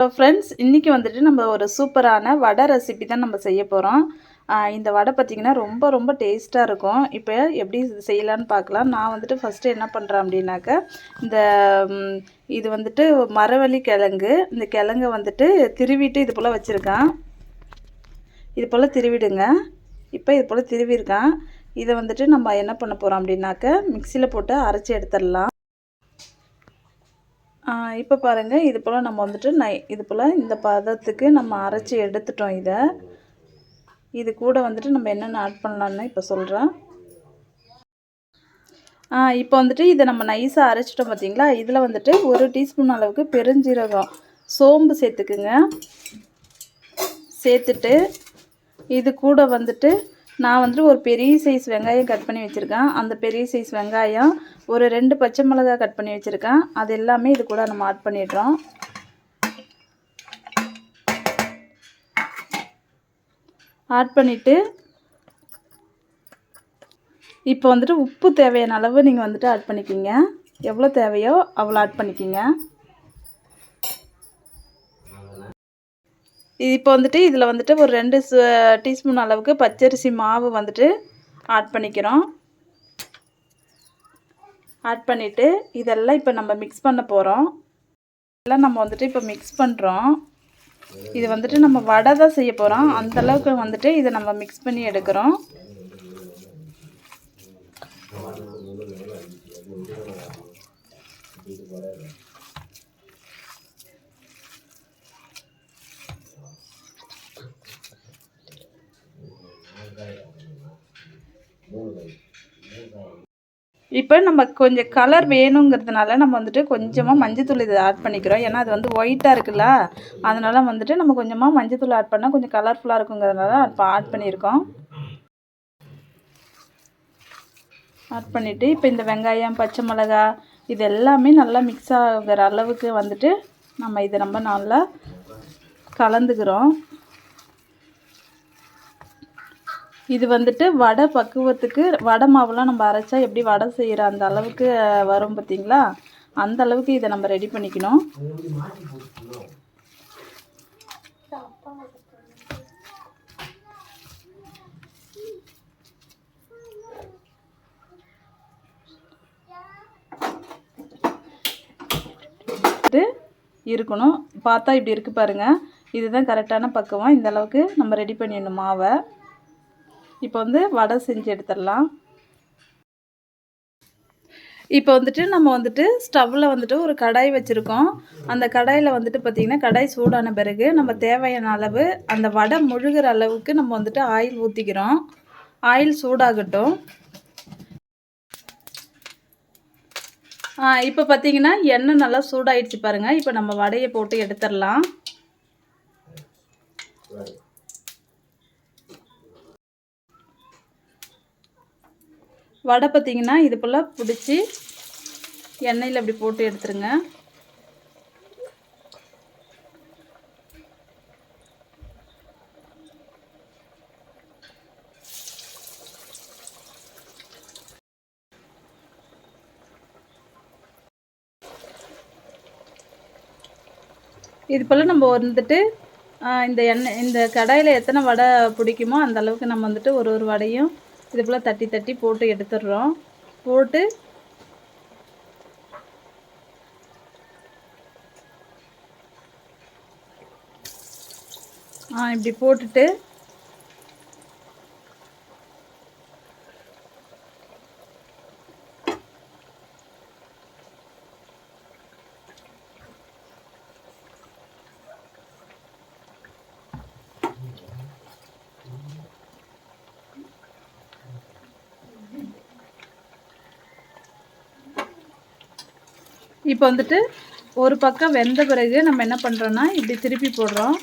Hello friends இன்றைக்கி வந்துட்டு நம்ம ஒரு சூப்பரான வடை ரெசிபி தான் நம்ம செய்ய போகிறோம் இந்த வடை பார்த்திங்கன்னா ரொம்ப ரொம்ப டேஸ்ட்டாக இருக்கும். இப்போ எப்படி செய்யலான்னு பார்க்கலாம். நான் வந்துட்டு ஃபஸ்ட்டு என்ன பண்ணுறேன் அப்படின்னாக்க இந்த இது வந்துட்டு மரவள்ளி கிழங்கு. இந்த கிழங்க வந்துட்டு திருவிட்டு இது போல் வச்சுருக்கேன். இது போல் திருவிடுங்க. இப்போ இது போல் திருவிருக்கேன். இதை வந்துட்டு நம்ம என்ன பண்ண போகிறோம் அப்படின்னாக்க மிக்சியில் போட்டு அரைச்சி எடுத்துடலாம். இப்போ பாருங்கள் இது போல் நம்ம வந்துட்டு நை இது போல் இந்த பதத்துக்கு நம்ம அரைச்சி எடுத்துட்டோம் இதை. இது கூட வந்துட்டு நம்ம என்னென்ன ஆட் பண்ணலான்னு இப்போ சொல்கிறேன் இப்போ வந்துட்டு இதை நம்ம நைஸாக அரைச்சிட்டோம் பார்த்தீங்களா இதில் வந்துட்டு ஒரு டீஸ்பூன் அளவுக்கு பெருஞ்சீரகம். சோம்பு சேர்த்துக்குங்க. சேர்த்துட்டு இது கூட வந்துட்டு நான் வந்துட்டு ஒரு பெரிய சைஸ் வெங்காயம் கட் பண்ணி வச்சுருக்கேன். அந்த பெரிய சைஸ் வெங்காயம் ஒரு ரெண்டு பச்சை மிளகாய் கட் பண்ணி வச்சுருக்கேன். அது எல்லாமே இது கூட நம்ம ஆட் பண்ணிடுறோம். ஆட் பண்ணிவிட்டு இப்போ வந்துட்டு உப்பு தேவையான அளவு நீங்கள் வந்துட்டு ஆட் பண்ணிக்கிங்க. எவ்வளோ தேவையோ அவ்வளோ ஆட் பண்ணிக்கிங்க. இப்போ வந்துட்டு இதில் வந்துட்டு ஒரு ரெண்டு டீஸ்பூன் அளவுக்கு பச்சரிசி மாவு வந்துட்டு ஆட் பண்ணிக்கிறோம். ஆட் பண்ணிவிட்டு இதெல்லாம் இப்போ நம்ம மிக்ஸ் பண்ண போகிறோம் இதெல்லாம் நம்ம வந்துட்டு இப்போ மிக்ஸ் பண்ணுறோம் இது வந்துட்டு நம்ம வடை தான் செய்ய போகிறோம் அந்தளவுக்கு வந்துட்டு இதை நம்ம மிக்ஸ் பண்ணி எடுக்கிறோம். இப்போ நம்ம கொஞ்சம் கலர் வேணுங்கிறதுனால நம்ம வந்துட்டு கொஞ்சமாக மஞ்சத்தூள் இதை ஆட் பண்ணிக்கிறோம். ஏன்னா அது வந்து ஒயிட்டாக இருக்குல்ல? அதனால் வந்துட்டு நம்ம கொஞ்சமாக மஞ்சத்தூள் ஆட் பண்ணால் கொஞ்சம் கலர்ஃபுல்லாக இருக்குங்கிறதுனால இப்போ ஆட் பண்ணியிருக்கோம். ஆட் பண்ணிவிட்டு இப்போ இந்த வெங்காயம் பச்சை மிளகா இது எல்லாமே நல்லா மிக்ஸ் ஆகிற அளவுக்கு வந்துட்டு நம்ம இதை நம்ம நல்லா கலந்துக்கிறோம். இது வந்துட்டு வடை பக்குவத்துக்கு வடை மாவுலாம் நம்ம அரைச்சா எப்படி வடை செய்கிற அந்த அளவுக்கு வரும் பார்த்தீங்களா அந்த அளவுக்கு இதை நம்ம ரெடி பண்ணிக்கணும். இருக்கணும். பார்த்தா இப்படி இருக்குது பாருங்கள் இதுதான் கரெக்டான பக்குவம். இந்த அளவுக்கு நம்ம ரெடி பண்ணிடணும் மாவை. இப்போ வந்து வடை செஞ்சு எடுத்துடலாம். இப்போ வந்துட்டு நம்ம வந்துட்டு ஸ்டவ்வில் வந்துட்டு ஒரு கடாய் வச்சுருக்கோம். அந்த கடாயில் வந்துட்டு பார்த்திங்கன்னா கடாய் சூடான பிறகு நம்ம தேவையான அளவு அந்த வடை முழுகிற அளவுக்கு நம்ம வந்துட்டு ஆயில் ஊற்றிக்கிறோம் ஆயில் சூடாகட்டும். இப்போ பார்த்தீங்கன்னா எண்ணெய் நல்லா சூடாயிடுச்சு பாருங்கள் இப்போ நம்ம வடையை போட்டு எடுத்துடலாம். வடை பார்த்திங்கன்னா இது போல் பிடிச்சி எண்ணெயில் அப்படி போட்டு எடுத்துருங்க. இது போல் நம்ம வந்துட்டு இந்த எண்ணெய் இந்த கடாயில் எத்தனை வடை பிடிக்குமோ அந்த அளவுக்கு நம்ம வந்துட்டு ஒரு ஒரு வடையும் இது போல் தட்டி தட்டி போட்டு எடுத்துடுறோம். போட்டு ஆ இப்படி போட்டுட்டு இப்போ வந்துட்டு ஒரு பக்கம் வெந்த பிறகு நம்ம என்ன பண்ணுறோன்னா இப்படி திருப்பி போடுறோம்.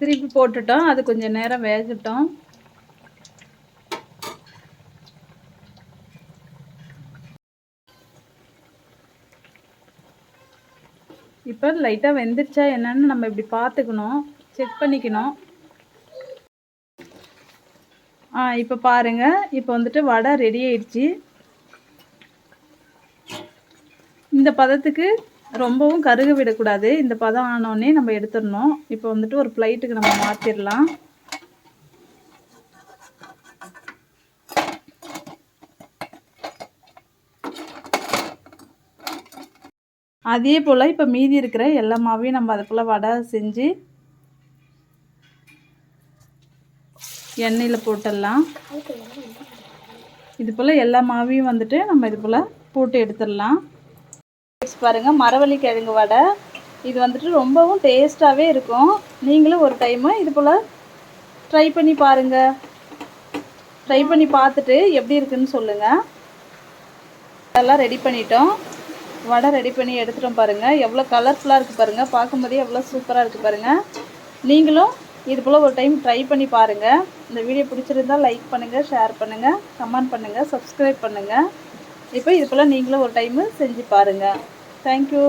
திருப்பி போட்டுட்டோம். அது கொஞ்சம் நேரம் வேகட்டும். இப்போ லைட்டாக வெந்துருச்சா என்னன்னு நம்ம இப்படி பார்த்துக்கணும். செக் பண்ணிக்கணும். ஆ இப்போ பாருங்கள் இப்போ வந்துட்டு வடை ரெடி ஆயிடுச்சு. இந்த பதத்துக்கு ரொம்பவும் கருக விடக்கூடாது இந்த பதம் ஆனோடனே நம்ம எடுத்துடணும். இப்போ வந்துட்டு ஒரு ஃப்ளைட்டுக்கு நம்ம மாற்றிடலாம் அதே போல் இப்போ மீதி இருக்கிற எல்லா மாவையும் நம்ம அது போல் வடை செஞ்சு எண்ணெயில் போட்டுடலாம். இது போல் எல்லா மாவையும் வந்துட்டு நம்ம இது போல் போட்டு எடுத்துடலாம். பாருங்கள் மரவள்ளி கிழங்கு வடை. இது வந்துட்டு ரொம்பவும் டேஸ்ட்டாகவே இருக்கும். நீங்களும் ஒரு டைமு இது போல் ட்ரை பண்ணி பாருங்கள் ட்ரை பண்ணி பார்த்துட்டு எப்படி இருக்குன்னு சொல்லுங்கள் அதெல்லாம் ரெடி பண்ணிட்டோம். வடை ரெடி பண்ணி எடுத்துகிட்டோம் பாருங்கள் எவ்வளோ கலர்ஃபுல்லாக இருக்குது பாருங்கள் பார்க்கும்போதே எவ்வளோ சூப்பராக இருக்குது பாருங்கள் நீங்களும் இது போல் ஒரு டைம் ட்ரை பண்ணி பாருங்கள் இந்த வீடியோ பிடிச்சிருந்தா லைக் பண்ணுங்கள் ஷேர் பண்ணுங்கள் கமெண்ட் பண்ணுங்கள் சப்ஸ்கிரைப் பண்ணுங்கள் இப்போ இது போல் நீங்களும் ஒரு டைமு செஞ்சு பாருங்கள் தேங்க்யூ